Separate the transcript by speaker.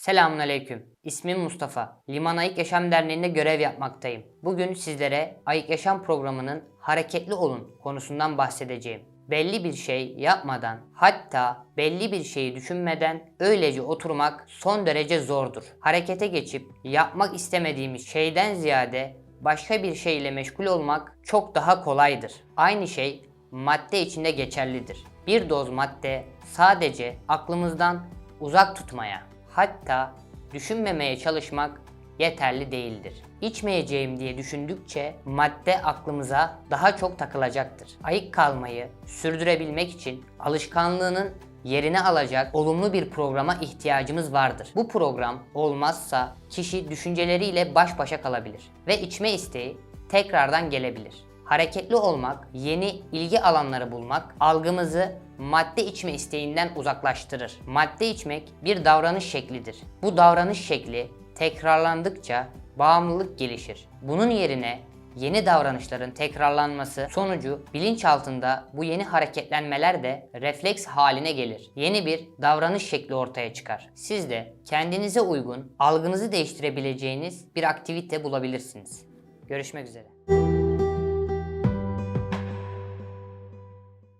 Speaker 1: Selamünaleyküm. İsmim Mustafa. Liman Ayık Yaşam Derneği'nde görev yapmaktayım. Bugün sizlere Ayık Yaşam programının Hareketli Olun konusundan bahsedeceğim. Belli bir şey yapmadan, hatta belli bir şeyi düşünmeden öylece oturmak son derece zordur. Harekete geçip yapmak istemediğimiz şeyden ziyade başka bir şeyle meşgul olmak çok daha kolaydır. Aynı şey madde içinde geçerlidir. Bir doz madde sadece aklımızdan uzak tutmaya, hatta düşünmemeye çalışmak yeterli değildir. İçmeyeceğim diye düşündükçe madde aklımıza daha çok takılacaktır. Ayık kalmayı sürdürebilmek için alışkanlığının yerini alacak olumlu bir programa ihtiyacımız vardır. Bu program olmazsa kişi düşünceleriyle baş başa kalabilir ve içme isteği tekrardan gelebilir. Hareketli olmak, yeni ilgi alanları bulmak, algımızı madde içme isteğinden uzaklaştırır. Madde içmek bir davranış şeklidir. Bu davranış şekli tekrarlandıkça bağımlılık gelişir. Bunun yerine yeni davranışların tekrarlanması sonucu bilinçaltında bu yeni hareketlenmeler de refleks haline gelir. Yeni bir davranış şekli ortaya çıkar. Siz de kendinize uygun, algınızı değiştirebileceğiniz bir aktivite bulabilirsiniz. Görüşmek üzere.